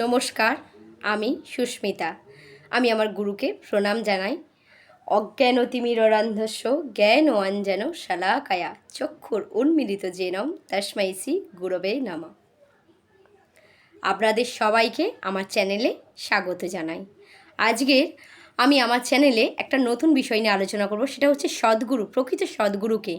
নমস্কার, আমি সুস্মিতা। আমি আমার গুরুকে প্রণাম জানাই। অজ্ঞান অজ্ঞানতিমিররান্ধস্য জ্ঞান ও অঞ্জন শালাকায়া চক্ষুর উন্মিলিত জেনম তস্মাইসি গুরবে নামা। আপনাদের সবাইকে আমার চ্যানেলে স্বাগত জানাই। আজকের আমি আমার চ্যানেলে একটা নতুন বিষয় নিয়ে আলোচনা করব, সেটা হচ্ছে সদ্গুরু, প্রকৃত সদ্গুরুকে।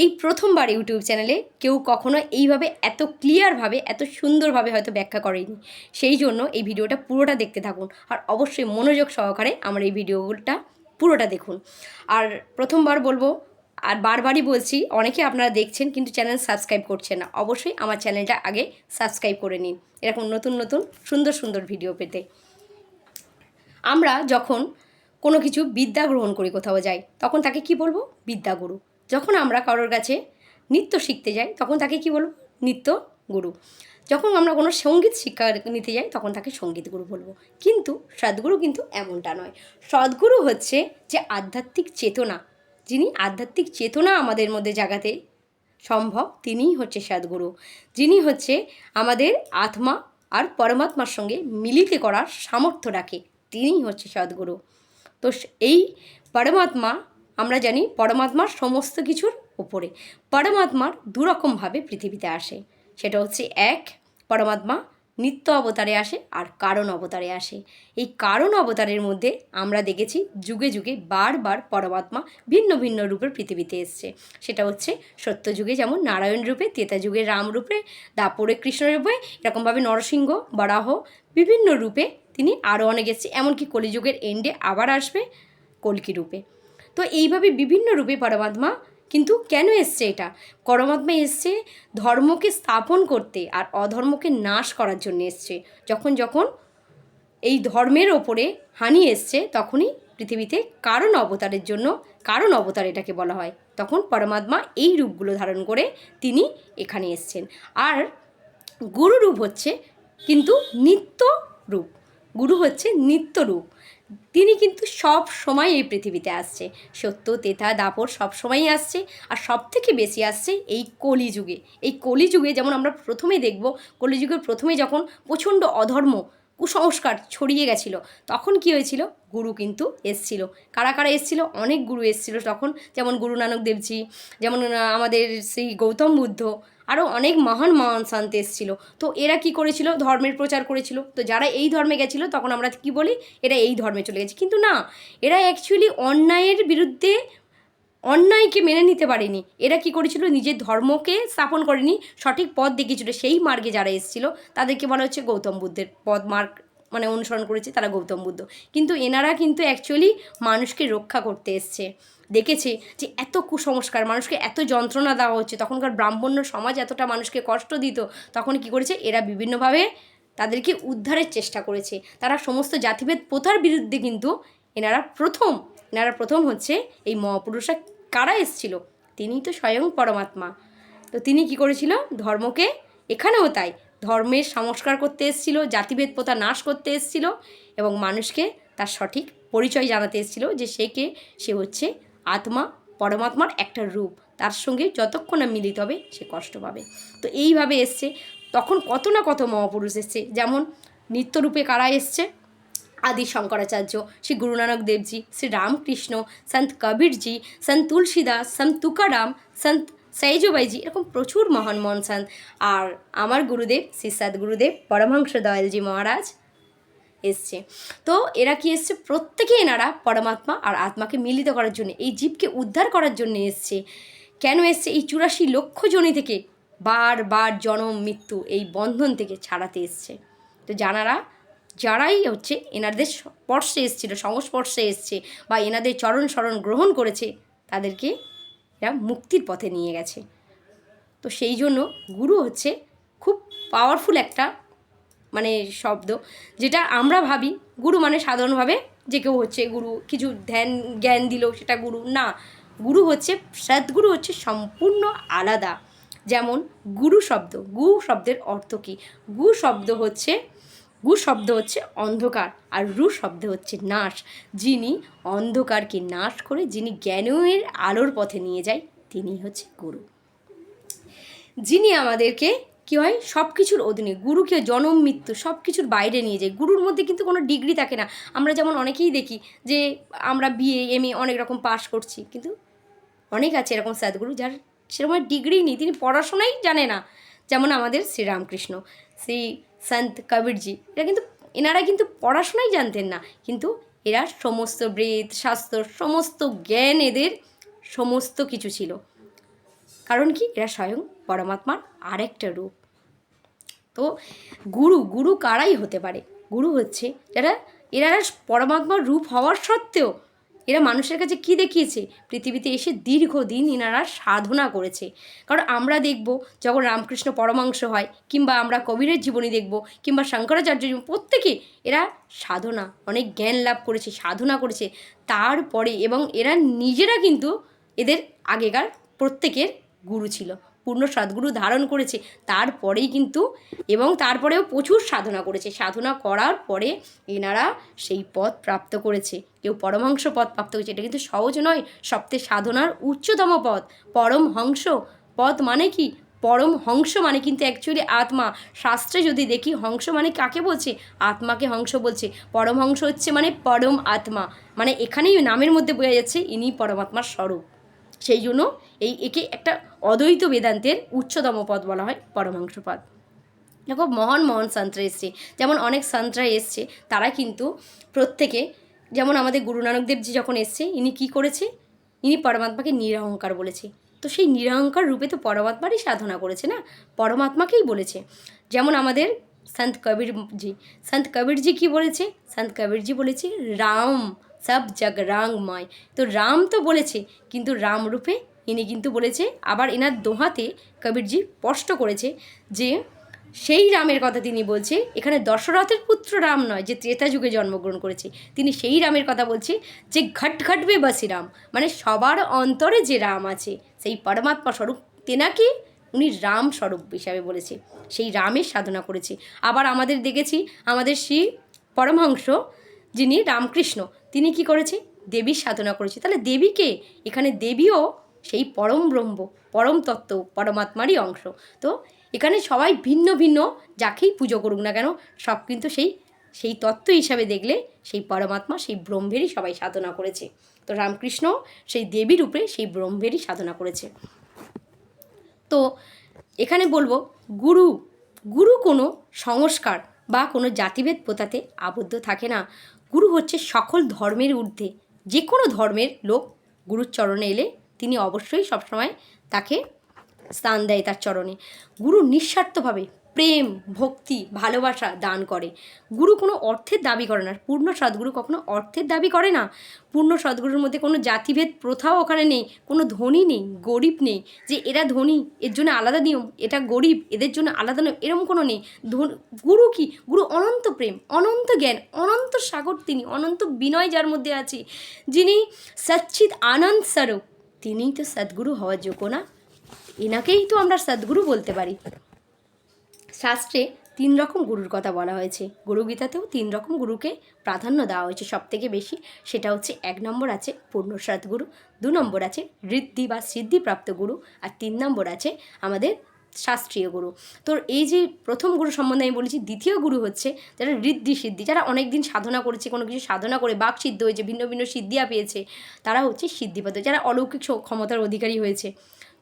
এই প্রথমবার ইউটিউব চ্যানেলে কেউ কখনো এইভাবে এত ক্লিয়ারভাবে এত সুন্দরভাবে হয়তো ব্যাখ্যা করেনি। সেই জন্য এই ভিডিওটা পুরোটা দেখতে থাকুন আর অবশ্যই মনোযোগ সহকারে আমার এই ভিডিওটা পুরোটা দেখুন। আর প্রথমবার বলব, আর বারবারই বলছি, অনেকে আপনারা দেখছেন কিন্তু চ্যানেল সাবস্ক্রাইব করছেন না, অবশ্যই আমার চ্যানেলটা আগে সাবস্ক্রাইব করে নিন। এরকম নতুন নতুন, সুন্দর সুন্দর ভিডিও পেতে। আমরা যখন কোনো কিছু বিদ্যা গ্রহণ করি কোথাও যাই, তখন তাকে কি বলব? বিদ্যাগুরু যখন আমরা কারোর কাছে নৃত্য শিখতে যাই, তখন তাকে কি বলব? নৃত্য গুরু। যখন আমরা কোনো সংগীত শিক্ষা নিতে যাই, তখন তাকে সংগীত গুরু বলব। কিন্তু সদ্গুরু কিন্তু এমনটা নয়। সদ্গুরু হচ্ছে যে আধ্যাত্মিক চেতনা। যিনি আধ্যাত্মিক চেতনা আমাদের মধ্যে জাগাতে সম্ভব, তিনিই হচ্ছে সদ্গুরু। যিনি হচ্ছে আমাদের আত্মা আর পরমাত্মার সঙ্গে মিলিত করার সামর্থ্য রাখে। তিনিই হচ্ছে সদ্গুরু। তো এই পরমাত্মা আমরা জানি পরমাত্মার সমস্ত কিছুর উপরে। পরমাত্মার দুরকমভাবে পৃথিবীতে আসে। সেটা হচ্ছে এক, পরমাত্মা নিত্য অবতারে আসে আর কারণ অবতারে আসে। এই কারণ অবতারের মধ্যে আমরা দেখেছি যুগে যুগে বারবার পরমাত্মা ভিন্ন ভিন্ন রূপে পৃথিবীতে এসছে। সেটা হচ্ছে সত্যযুগে যেমন নারায়ণ রূপে তেতা যুগে রাম রূপে, দাপরে কৃষ্ণ রূপে, এরকমভাবে নরসিংহ, বরাহ বিভিন্ন রূপে তিনি আরও অনেক এসছে, এমনকি কলিযুগের এন্ডে আবার আসবে কলকি রূপে। তো এইভাবে বিভিন্ন রূপে পরমাত্মা কিন্তু কেন এসছে এটা? পরমাত্মা এসছে ধর্মকে স্থাপন করতে আর অধর্মকে নাশ করার জন্য এসছে। যখন যখন এই ধর্মের ওপরে হানি এসছে, তখনই পৃথিবীতে কারণ অবতারের জন্য, কারণ অবতার এটাকে বলা হয়, তখন পরমাত্মা এই রূপগুলো ধারণ করে তিনি এখানে এসছেন। আর গুরু রূপ হচ্ছে কিন্তু নিত্য রূপ। গুরু হচ্ছে নিত্যরূপ। তিনি কিন্তু সব সময় এই পৃথিবীতে আসছে। সত্য, তেথা, দাপর সব সময়ই আসছে। আর সব থেকে বেশি আসছে এই কলিযুগে। এই কলিযুগে যেমন আমরা প্রথমে দেখব, কলিযুগের প্রথমে যখন প্রচণ্ড অধর্ম কুসংস্কার ছড়িয়ে গেছিল। তখন কি হয়েছিল? গুরু কিন্তু এসছিল। কারা কারা এসছিল? অনেক গুরু এসছিল তখন। যেমন গুরু নানক দেবজি, যেমন আমাদের সেই গৌতম বুদ্ধ আরও অনেক মহান মহান সন্ত এসেছিল। তো এরা কি করেছিল? ধর্মের প্রচার করেছিল। তো যারা এই ধর্মে গেছিল, তখন আমরা কি বলি? এরা এই ধর্মে চলে গেছে। কিন্তু না, এরা অ্যাকচুয়ালি অন্যায়ের বিরুদ্ধে অন্যায়কে মেনে নিতে পারেনি। এরা কি করেছিল? নিজের ধর্মকে স্থাপন করেনি। সঠিক পথ দেখিয়েছিল। সেই মার্গে যারা এসেছিল, তাদেরকে বলা হচ্ছে গৌতম বুদ্ধের পদ মার্গ মানে অনুসরণ করেছে তারা গৌতম বুদ্ধ। কিন্তু এনারা কিন্তু অ্যাকচুয়ালি মানুষকে রক্ষা করতে এসছে। দেখেছে যে এত কুসংস্কার, মানুষকে এত যন্ত্রণা দেওয়া হচ্ছে। তখনকার ব্রাহ্মণ্য সমাজ এতটা মানুষকে কষ্ট দিত। তখন কি করেছে? এরা বিভিন্নভাবে তাদেরকে উদ্ধারের চেষ্টা করেছে। তারা সমস্ত জাতিভেদ প্রথার বিরুদ্ধে কিন্তু এনারা প্রথম এনারা প্রথম হচ্ছে এই মহাপুরুষরা কারা এসছিল? তিনি তো স্বয়ং পরমাত্মা। তো তিনি কি করেছিল? ধর্মকে, এখানেও তাই, ধর্মের সংস্কার করতে এসেছিল, জাতিভেদ প্রথা নাশ করতে এসেছিল এবং মানুষকে তার সঠিক পরিচয় জানাতে এসেছিল যে সে কে? সে হচ্ছে আত্মা, পরমাত্মার একটা রূপ। তার সঙ্গে যতক্ষণ না মিলিত হবে, সে কষ্ট পাবে। তো এইভাবে এসছে। তখন কত না কত মহাপুরুষ এসছে। যেমন নিত্যরূপে কারা এসছে? আদি শঙ্করাচার্য শ্রী গুরু নানক দেবজি শ্রী রামকৃষ্ণ সন্ত কবিরজি সন্ত তুলসীদাস সন্ত তুকারাম সন্ত সাইজুবাইজি এরকম প্রচুর মহান সন্ত আর আমার গুরুদেব, শ্রী গুরুদেব পরমহংস দয়ালজি মহারাজ এসছে। তো এরা কি এসছে? প্রত্যেকে এনারা পরমাত্মা আর আত্মাকে মিলিত করার জন্য, এই জীবকে উদ্ধার করার জন্য এসছে। কেন এসছে? এই চুরাশি লক্ষ জনি থেকে বারবার জনম মৃত্যু এই বন্ধন থেকে ছাড়াতে এসছে। তো জানারা যারাই হচ্ছে এনাদের স্পর্শে এসছিল, সংস্পর্শে এসছে বা এনাদের চরণ স্মরণ গ্রহণ করেছে, তাদেরকে এরা মুক্তির পথে নিয়ে গেছে। তো সেই জন্য গুরু হচ্ছে খুব পাওয়ারফুল একটা মানে শব্দ, যেটা আমরা ভাবি গুরু মানে সাধারণভাবে যে কেউ হচ্ছে গুরু, কিছু ধ্যান, জ্ঞান দিল সেটা গুরু। না, গুরু হচ্ছে, সদ্গুরু হচ্ছে সম্পূর্ণ আলাদা। যেমন গুরু শব্দ, গু শব্দের অর্থ কী? গু শব্দ হচ্ছে গু শব্দ হচ্ছে অন্ধকার আর রু শব্দ হচ্ছে নাশ। যিনি অন্ধকারকে নাশ করে, যিনি জ্ঞানের আলোর পথে নিয়ে যায়, তিনি হচ্ছে গুরু। যিনি আমাদেরকে কী হয়? সব কিছুর অধীনে, গুরুকে জনম, মৃত্যু সব কিছুর বাইরে নিয়ে যায়। গুরুর মধ্যে কিন্তু কোনো ডিগ্রি থাকে না। আমরা যেমন অনেকেই দেখি যে আমরা বিএ এম এ অনেক রকম পাস করছি, কিন্তু অনেক আছে এরকম সাদগুরু যার সেরকম ডিগ্রি নেই। তিনি পড়াশোনাই জানে না। যেমন আমাদের শ্রীরামকৃষ্ণ। শ্রী সন্ত কবিরজি। এরা কিন্তু, এনারা কিন্তু পড়াশোনাই জানতেন না। কিন্তু এরা সমস্ত বেদ, শাস্ত্র, সমস্ত জ্ঞান এদের, সমস্ত কিছু ছিল। কারণ কি? এরা স্বয়ং পরমাত্মার আরেকটা রূপ। তো গুরু গুরু কারাই হতে পারে? গুরু হচ্ছে যারা, এরা পরমাত্মার রূপ হওয়ার সত্ত্বেও এরা মানুষের কাছে কি দেখিয়েছে? পৃথিবীতে এসে দীর্ঘদিন এনারা সাধনা করেছে। কারণ আমরা দেখব যখন রামকৃষ্ণ পরমাংশ হয়, কিংবা আমরা কবিরের জীবনী দেখব, কিংবা শঙ্করাচার্য জীবন, প্রত্যেকে এরা সাধনা, অনেক জ্ঞান লাভ করেছে, সাধনা করেছে। তারপরে এবং এরা নিজেরা কিন্তু এদের আগেকার প্রত্যেকের গুরু ছিল। পূর্ণ সদ্গুরু ধারণ করেছে, তারপরেই কিন্তু এবং তারপরেও প্রচুর সাধনা করেছে। সাধনা করার পরে এনারা সেই পদ প্রাপ্ত করেছে। কেউ পরমহংস পদ প্রাপ্ত করেছে। এটা কিন্তু সহজ নয়। সপ্তাহে সাধনার উচ্চতম পদ পরমহংস পদ মানে কি? পরম হংস মানে কিন্তু অ্যাকচুয়ালি আত্মা। শাস্ত্রে যদি দেখি, হংস মানে কাকে বলছে? আত্মাকে হংস বলছে। পরমহংস হচ্ছে মানে পরম আত্মা। মানে এখানেই নামের মধ্যে বোঝা যাচ্ছে, ইনি পরমাত্মার স্বরূপ। সেই জন্য এই একে একটা অদ্বৈত বেদান্তের উচ্চতম পদ বলা হয় পরমাংশ পদ। দেখো মহান মহান সন্ত্রা এসছে। যেমন অনেক সন্ত্রা এসছে, তারা কিন্তু প্রত্যেকে, যেমন আমাদের গুরু নানক দেবজি যখন এসছে, ইনি কি করেছে? ইনি পরমাত্মাকে নিরহংকার বলেছে। তো সেই নিরহংকার রূপে তো পরমাত্মারই সাধনা করেছে না? পরমাত্মাকেই বলেছে। যেমন আমাদের সন্ত কবিরজি সন্ত কবিরজি কি বলেছে? সন্ত কবিরজি বলেছে, রাম সব জগ রাংময় তো রাম তো বলেছে, কিন্তু রাম রূপে ইনি কিন্তু বলেছে, আবার এনার দোহাতে কবিরজি স্পষ্ট করেছে যে সেই রামের কথা তিনি বলছে, এখানে দশরথের পুত্র রাম নয় যে ত্রেতা যুগে জন্মগ্রহণ করেছে। তিনি সেই রামের কথা বলছে যে ঘট ঘটবে বাসি রাম মানে সবার অন্তরে যে রাম আছে, সেই পরমাত্মা স্বরূপ তেনাকে উনি রাম স্বরূপ হিসাবে বলেছে। সেই রামের সাধনা করেছে। আবার আমাদের দেখেছি, আমাদের শ্রী পরমহংস যিনি রামকৃষ্ণ, তিনি কি করেছে? দেবীর সাধনা করেছে। তাহলে দেবীকে এখানে দেবীও সেই পরম ব্রহ্ম, পরম তত্ত্ব, পরমাত্মারই অংশ। তো এখানে সবাই ভিন্ন ভিন্ন, যাকেই পুজো করুক না কেন, সব কিন্তু সেই সেই তত্ত্ব হিসাবে দেখলে সেই পরমাত্মা, সেই ব্রহ্মেরই সবাই সাধনা করেছে। তো রামকৃষ্ণ সেই দেবীর উপরে সেই ব্রহ্মেরই সাধনা করেছে। তো এখানে বলব, গুরু গুরু কোনো সংস্কার বা কোনো জাতিভেদ প্রথাতে আবদ্ধ থাকে না। গুরু হচ্ছে সকল ধর্মের ঊর্ধ্বে। যে কোনো ধর্মের লোক গুরুর চরণে এলে তিনি অবশ্যই সবসময় তাকে স্থান দেয় তার চরণে। গুরু নিঃস্বার্থভাবে প্রেম, ভক্তি, ভালোবাসা দান করে। গুরু কোনো অর্থের দাবি করে না। পূর্ণ সদ্গুরু কখনো অর্থের দাবি করে না। পূর্ণ সদ্গুরুর মধ্যে কোনো জাতিভেদ প্রথাও ওখানে নেই। কোনো ধনী নেই, গরিব নেই। যে এরা ধনী, এর জন্য আলাদা নিয়ম। এটা গরিব, এদের জন্য আলাদা নিয়ম। এরকম কোনো নেই। ধন গুরু কি? গুরু অনন্ত প্রেম, অনন্ত জ্ঞান, অনন্ত সাগর তিনি, অনন্ত বিনয় যার মধ্যে আছে, যিনি সচ্ছিদ আনন্দ স্বরূপ। তিনিই তো সদ্গুরু হওয়ার যোগ্য না। এনাকেই তো আমরা সদ্গুরু বলতে পারি। শাস্ত্রে তিন রকম গুরুর কথা বলা হয়েছে। গুরুগীতাতেও তিন রকম গুরুকে প্রাধান্য দেওয়া হয়েছে। সব থেকে বেশি সেটা হচ্ছে এক নম্বর আছে পূর্ণ সদ্গুরু দু নম্বর আছে ঋদ্ধি বা সিদ্ধিপ্রাপ্ত গুরু, আর তিন নম্বর আছে আমাদের শাস্ত্রীয় গুরু। তো এই যে প্রথম গুরু সম্বন্ধে আমি বলেছি, দ্বিতীয় গুরু হচ্ছে যারা ঋদ্ধি সিদ্ধি, যারা অনেক দিন সাধনা করেছে, কোনো কিছু সাধনা করে বাক সিদ্ধ হয়েছে, ভিন্ন ভিন্ন সিদ্ধিয়া পেয়েছে, তারা হচ্ছে সিদ্ধিপদ, যারা অলৌকিক ক্ষমতার অধিকারী হয়েছে।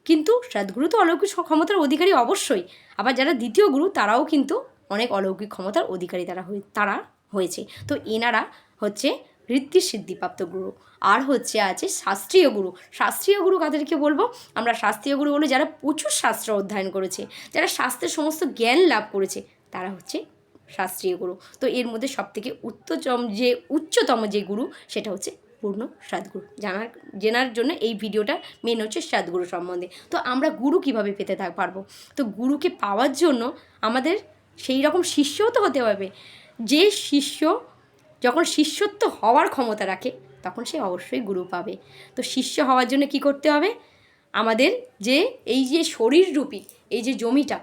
কিন্তু সদ্গুরু তো অলৌকিক ক্ষমতার অধিকারী অবশ্যই। আবার যারা দ্বিতীয় গুরু, তারাও কিন্তু অনেক অলৌকিক ক্ষমতার অধিকারী তারা হয়ে তারা হয়েছে। তো এনারা হচ্ছে ঋদ্ধি সিদ্ধিপ্রাপ্ত গুরু। আর হচ্ছে আছে শাস্ত্রীয় গুরু। শাস্ত্রীয় গুরু কাদেরকে বলব? আমরা শাস্ত্রীয় গুরু বলে যারা প্রচুর শাস্ত্র অধ্যয়ন করেছে, যারা শাস্ত্রের সমস্ত জ্ঞান লাভ করেছে, তারা হচ্ছে শাস্ত্রীয় গুরু। তো এর মধ্যে সবথেকে উচ্চতম যে উচ্চতম যে গুরু, সেটা হচ্ছে পূর্ণ সদ্গুরু। জানার, জেনার জন্য এই ভিডিওটা মেন হচ্ছে সদ্গুরু সম্বন্ধে। তো আমরা গুরু কীভাবে পেতে থাক পারব? তো গুরুকে পাওয়ার জন্য আমাদের সেই রকম শিষ্যও তো হতে হবে। যে শিষ্য যখন শিষ্যত্ব হওয়ার ক্ষমতা রাখে, তখন সে অবশ্যই গুরু পাবে। তো শিষ্য হওয়ার জন্য কি করতে হবে? আমাদের যে এই যে শরীররূপী, এই যে জমিটা,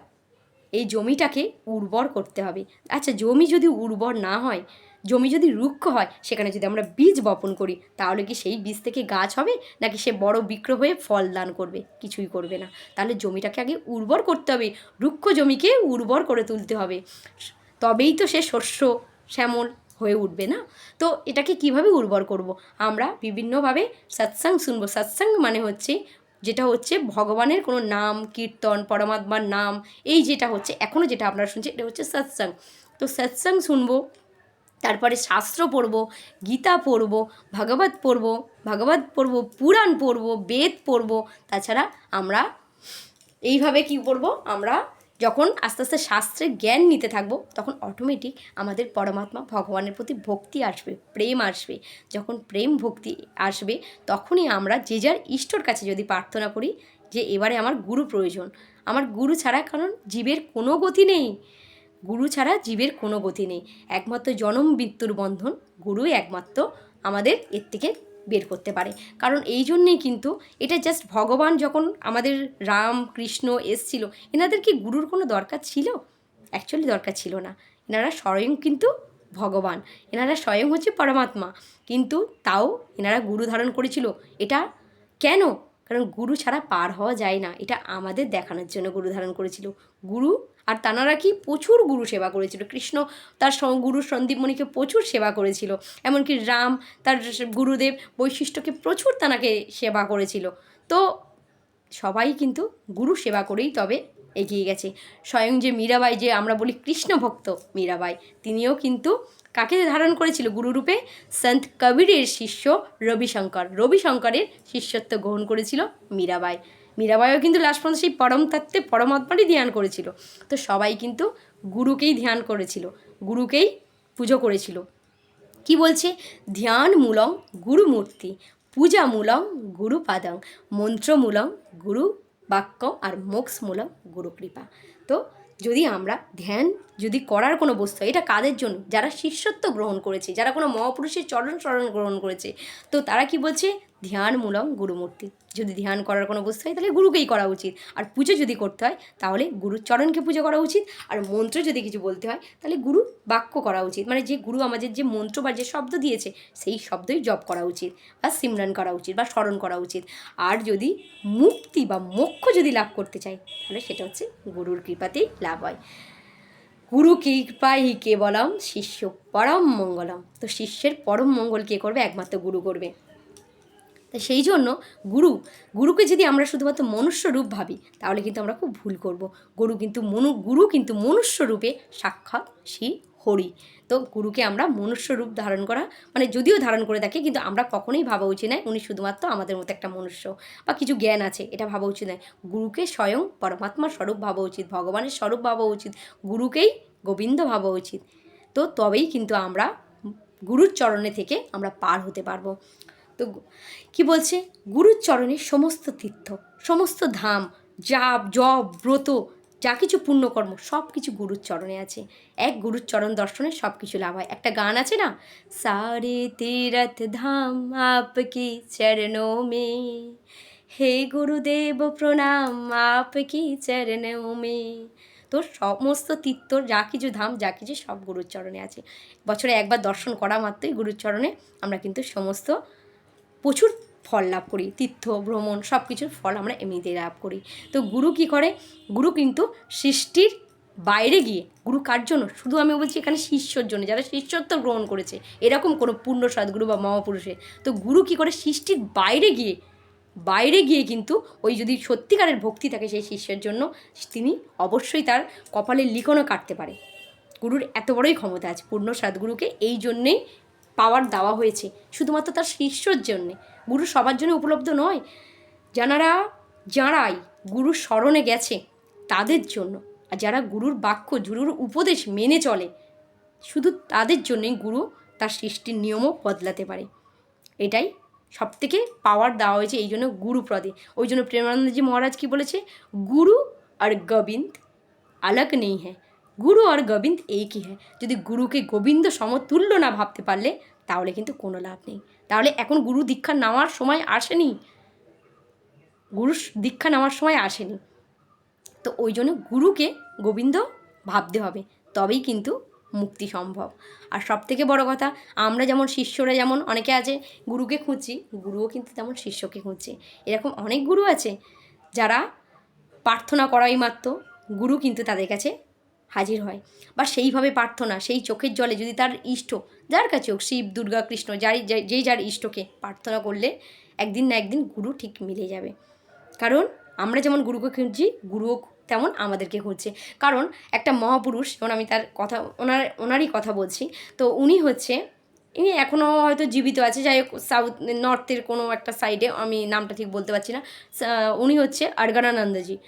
এই জমিটাকে উর্বর করতে হবে। আচ্ছা জমি যদি উর্বর না হয় জমি যদি রুক্ষ হয়, সেখানে যদি আমরা বীজ বপন করি, তাহলে কি সেই বীজ থেকে গাছ হবে? নাকি সে বড় বৃক্ষ হয়ে ফল দান করবে? কিছুই করবে না। তাহলে জমিটাকে আগে উর্বর করতে হবে। রুক্ষ জমিকে উর্বর করে তুলতে হবে। তবেই তো সে শস্য শ্যামল হয়ে উঠবে না? তো এটাকে কীভাবে উর্বর করব। আমরা বিভিন্নভাবে সৎসাং শুনব। সৎসাং মানে হচ্ছে, যেটা হচ্ছে ভগবানের কোনো নাম, কীর্তন, পরমাত্মার নাম, এই যেটা হচ্ছে এখনও যেটা আপনারা শুনছেন, এটা হচ্ছে সৎসাং। তো সৎসাং শুনব তারপরে শাস্ত্র পড়ব, গীতা পড়ব, ভাগবত পড়ব ভাগবত পড়ব, পুরাণ পড়ব, বেদ পড়ব, তাছাড়া আমরা এইভাবে কি পড়ব? আমরা যখন আস্তে আস্তে শাস্ত্রের জ্ঞান নিতে থাকব, তখন অটোমেটিক আমাদের পরমাত্মা ভগবানের প্রতি ভক্তি আসবে, প্রেম আসবে। যখন প্রেম ভক্তি আসবে, তখনই আমরা যে যার ইষ্টর কাছে যদি প্রার্থনা করি যে এবারে আমার গুরু প্রয়োজন, আমার গুরু ছাড়া কারণ জীবের কোনো গতি নেই। গুরু ছাড়া জীবের কোনো গতি নেই। একমাত্র জনম মৃত্যুর বন্ধন, গুরুই একমাত্র আমাদের এর থেকে বের করতে পারে। কারণ এই জন্যেই কিন্তু এটা জাস্ট ভগবান যখন আমাদের রাম, কৃষ্ণ এসছিল, এনাদের কি গুরুর কোনো দরকার ছিল? অ্যাকচুয়ালি দরকার ছিল না। এনারা স্বয়ং কিন্তু ভগবান। এনারা স্বয়ং হচ্ছে পরমাত্মা। কিন্তু তাও এনারা গুরু ধারণ করেছিল। এটা কেন? কারণ গুরু ছাড়া পার হওয়া যায় না। এটা আমাদের দেখানোর জন্য গুরু ধারণ করেছিল। গুরু আর তানারা কি প্রচুর গুরু সেবা করেছিল। কৃষ্ণ তার গুরু সন্দীপমণিকে প্রচুর সেবা করেছিল। এমনকি রাম তার গুরুদেব বৈশিষ্ট্যকে প্রচুর তানাকে সেবা করেছিল। তো সবাই কিন্তু গুরু সেবা করেই তবে এগিয়ে গেছে। স্বয়ং যে মীরাবাই, যে আমরা বলি কৃষ্ণ ভক্ত মীরাবাই, তিনিও কিন্তু কাকে ধারণ করেছিল গুরুরূপে? সন্ত কবিরের শিষ্য রবিশঙ্কর। রবিশঙ্করের শিষ্যত্ব গ্রহণ করেছিল মীরাবাই। মীরাবাইও কিন্তু লাস্ট পর্যন্ত সেই পরম তত্ত্বে, পরমাত্মারই ধ্যান করেছিল। তো সবাই কিন্তু গুরুকেই ধ্যান করেছিল, গুরুকেই পুজো করেছিল। কি বলছে? ধ্যান মূলং গুরুমূর্তি, পূজা মূলং গুরুপাদং মন্ত্রমূলং গুরু বাক্য আর মোক্ষ গুরুকৃপা। গুরু তো যদি আমরা ধ্যান যদি করার কোনো বস্তু হয়, এটা কাদের জন্য? যারা শিষ্যত্ব গ্রহণ করেছে যারা কোনো মহাপুরুষের চরণ চরণ গ্রহণ করেছে তো তারা কি বলছে? ধ্যানমূলক গুরুমূর্তি। যদি ধ্যান করার কোনো বস্তু হয় তাহলে গুরুকেই করা উচিত। আর পুজো যদি করতে হয় তাহলে গুরুর চরণকে পুজো করা উচিত। আর মন্ত্র যদি কিছু বলতে হয় তাহলে গুরু বাক্য করা উচিত। মানে যে গুরু আমাদের যে মন্ত্র বা যে শব্দ দিয়েছে সেই শব্দই জপ করা উচিত বা সিমরন করা উচিত বা স্মরণ করা উচিত। আর যদি মুক্তি বা মোক্ষ যদি লাভ করতে চাই তাহলে সেটা হচ্ছে গুরুর কৃপাতেই লাভ হয়। গুরু কৃপাই কেবলম, শিষ্য পরম মঙ্গলম। তো শিষ্যের পরম মঙ্গল কে করবে? একমাত্র গুরু করবে। তো সেই জন্য গুরু, গুরুকে যদি আমরা শুধুমাত্র মনুষ্যরূপ ভাবি, তাহলে কিন্তু আমরা খুব ভুল করব। গুরু কিন্তু মনু, গুরু কিন্তু মনুষ্যরূপে সাক্ষাৎ শ্রী হরি। তো গুরুকে আমরা মনুষ্য রূপ ধারণ করা মানে যদিও ধারণ করে থাকি, কিন্তু আমরা কখনোই ভাবা উচিত নয় উনি শুধুমাত্র আমাদের মতো একটা মনুষ্য বা কিছু জ্ঞান আছে, এটা ভাবা উচিত নয়। গুরুকে স্বয়ং পরমাত্মার স্বরূপ ভাবা উচিত, ভগবানের স্বরূপ ভাবা উচিত, গুরুকেই গোবিন্দ ভাবা উচিত। তো তবেই কিন্তু আমরা গুরুর চরণে থেকে আমরা পার হতে পারব। তো কি বলছে? গুরুর চরণে সমস্ত তীর্থ, সমস্ত ধাম, জাপ, জপ, ব্রত যা কিছু পুণ্যকর্ম সব কিছু গুরুর চরণে আছে। এক গুরুর চরণ দর্শনে সব কিছু লাভ হয়। একটা গান আছে না? সারে তীরথ ধাম আপকি চরণো মে হে গুরুদেব প্রণাম আপকি চরণো মে তো সমস্ত তীর্থ যা কিছু ধাম, যা কিছু সব গুরুর চরণে আছে। বছরে একবার দর্শন করা মাত্রই গুরুর চরণে আমরা কিন্তু সমস্ত প্রচুর ফল লাভ করি, তীর্থ, ভ্রমণ সব কিছুর ফল আমরা এমনিতেই লাভ করি। তো গুরু কি করে? গুরু কিন্তু সৃষ্টির বাইরে গিয়ে, গুরু কার জন্য? শুধু আমি বলছি এখানে শিষ্যর জন্য, যারা শিষ্যত্ব গ্রহণ করেছে, এরকম কোনো পূর্ণ সদ্গুরু বা মহাপুরুষে। তো গুরু কি করে? সৃষ্টির বাইরে গিয়ে বাইরে গিয়ে কিন্তু ওই যদি সত্যিকারের ভক্তি থাকে সেই শিষ্যের জন্য, তিনি অবশ্যই তার কপালের লিখনও কাটতে পারে। গুরুর এত বড়ই ক্ষমতা আছে, পূর্ণ সদ্গুরুকে এই জন্যেই পাওয়ার দেওয়া হয়েছে, শুধুমাত্র তার শিষ্যর জন্যে। গুরু সবার জন্য উপলব্ধ নয়। যারা যারাই গুরুর স্মরণে গেছে, তাদের জন্য। আর যারা গুরুর বাক্য, গুরুর উপদেশ মেনে চলে, শুধু তাদের জন্যই গুরু তার সৃষ্টির নিয়মও বদলাতে পারে। এটাই সব থেকে পাওয়ার দেওয়া হয়েছে এই জন্য গুরুপ্রদে ওই জন্য প্রেমানন্দজি মহারাজ কি বলেছে? গুরু আর গোবিন্দ আলাগ নেই হ্যাঁ। গুরু আর গোবিন্দ একই হ্যাঁ। যদি গুরুকে গোবিন্দ সমতুল্য না ভাবতে পারলে, তাহলে কিন্তু কোনো লাভ নেই। তাহলে এখন গুরু দীক্ষা নেওয়ার সময় আসেনি। গুরু দীক্ষা নেওয়ার সময় আসেনি। তো ওই জন্য গুরুকে গোবিন্দ ভাবতে হবে। তবেই কিন্তু মুক্তি সম্ভব। আর সব থেকে বড় কথা, আমরা যেমন শিষ্যরা যেমন অনেকে আছে, গুরুকে খুঁজছি, গুরুও কিন্তু তেমন শিষ্যকে খুঁজছে। এরকম অনেক গুরু আছে যারা প্রার্থনা করাই মাত্র। গুরু কিন্তু তাদের কাছে হাজির হয়। বা সেইভাবে প্রার্থনা, সেই চোখের জলে যদি তার ইষ্ট, যার কাছে হোক, শিব, দুর্গা, কৃষ্ণ, যারই যে- যেই যার ইষ্টকে প্রার্থনা করলে একদিন না একদিন গুরু ঠিক মিলে যাবে। কারণ আমরা যেমন গুরুকে খুঁজছি, গুরুও তেমন আমাদেরকে খুঁজছে। কারণ একটা মহাপুরুষ, যেমন আমি তার কথা, ওনার, ওনারই কথা বলছি, তো উনি হচ্ছে, ইনি এখনও হয়তো জীবিত আছে, যাই হোক সাউথ নর্থের কোনো একটা সাইডে আমি নামটা ঠিক বলতে পারছি না উনি হচ্ছে অর্গানানন্দজি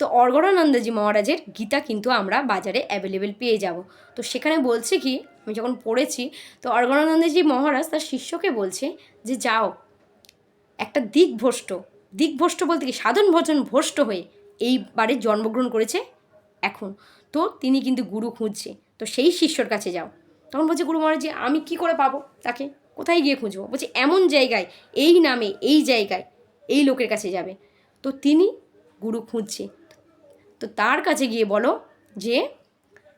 তো অর্গনানন্দজি মহারাজের গীতা কিন্তু আমরা বাজারে অ্যাভেলেবেল পেয়ে যাব। তো সেখানে বলছে কি, আমি যখন পড়েছি, তো অর্গনানন্দজি মহারাজ তার শিষ্যকে বলছে যে, যাও, একটা দিকভ্রষ্ট দিকভ্রষ্ট বলতে কি, সাধন ভজন ভ্রষ্ট হয়ে এইবারে জন্মগ্রহণ করেছে এখন। তো তিনি কিন্তু গুরু খুঁজছে, তো সেই শিষ্যর কাছে যাও। তখন বলছে গুরু মহারাজ যে, আমি কি করে পাবো তাকে? কোথায় গিয়ে খুঁজবো? বলছে, এমন জায়গায়, এই নামে, এই জায়গায়, এই লোকের কাছে যাবে। তো তিনি গুরু খুঁজছে। তো তার কাছে গিয়ে বলো যে,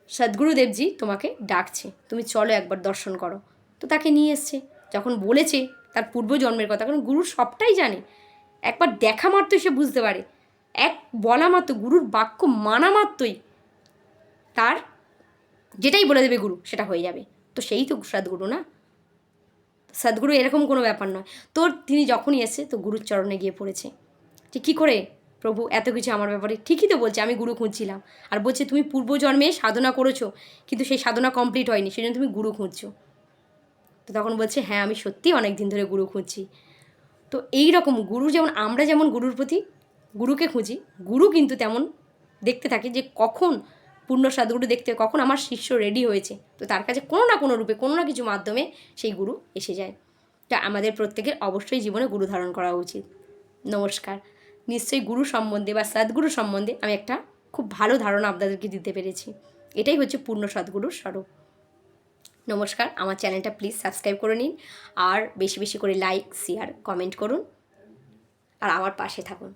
সদ্গুরুদেবজি তোমাকে ডাকছে। তুমি চলো একবার দর্শন করো। তো তাকে নিয়ে এসছে। যখন বলেছে তার পূর্বজন্মের কথা, কারণ গুরু সবটাই জানে। একবার দেখা মাত্রই সে বুঝতে পারে। এক বলা মাত্র, গুরুর বাক্য মানা মাত্রই তার যেটাই বলে দেবে গুরু, সেটা হয়ে যাবে। তো সেই তো সদ্গুরু না? সদ্গুরু এরকম কোনো ব্যাপার নয়। তোর তিনি যখনই এসে তো গুরুর চরণে গিয়ে পড়েছে। যে কী করে প্রভু, এত কিছু আমার ব্যাপারে ঠিকই তো বলছে, আমি গুরু খুঁজছিলাম। আর বলছে, তুমি পূর্বজন্মে সাধনা করেছ, কিন্তু সেই সাধনা কমপ্লিট হয়নি সেই জন্য তুমি গুরু খুঁজছো। তো তখন বলছে হ্যাঁ আমি সত্যিই অনেক দিন ধরে গুরু খুঁজছি। তো এই রকম গুরু যেমন, আমরা যেমন গুরুর প্রতি গুরুকে খুঁজি, গুরু কিন্তু তেমন দেখতে থাকে যে কখন পূর্ণ সাধুগুরু দেখতে, কখন আমার শিষ্য রেডি হয়েছে। তো তার কাছে কোনো না কোনো রূপে, কোনো না কিছু মাধ্যমে সেই গুরু এসে যায়। তা আমাদের প্রত্যেকের অবশ্যই জীবনে গুরু ধারণ করা উচিত। নমস্কার। নিশ্চয়ই গুরু সম্বন্ধে বা সদ্গুরু সম্বন্ধে আমি একটা খুব ভালো ধারণা আপনাদেরকে দিতে পেরেছি। এটাই হচ্ছে পূর্ণ সদ্গুরুর স্বরূপ। নমস্কার, আমার চ্যানেলটা প্লিজ সাবস্ক্রাইব করে নিন আর বেশি বেশি করে লাইক, শেয়ার, কমেন্ট করুন আর আমার পাশে থাকুন।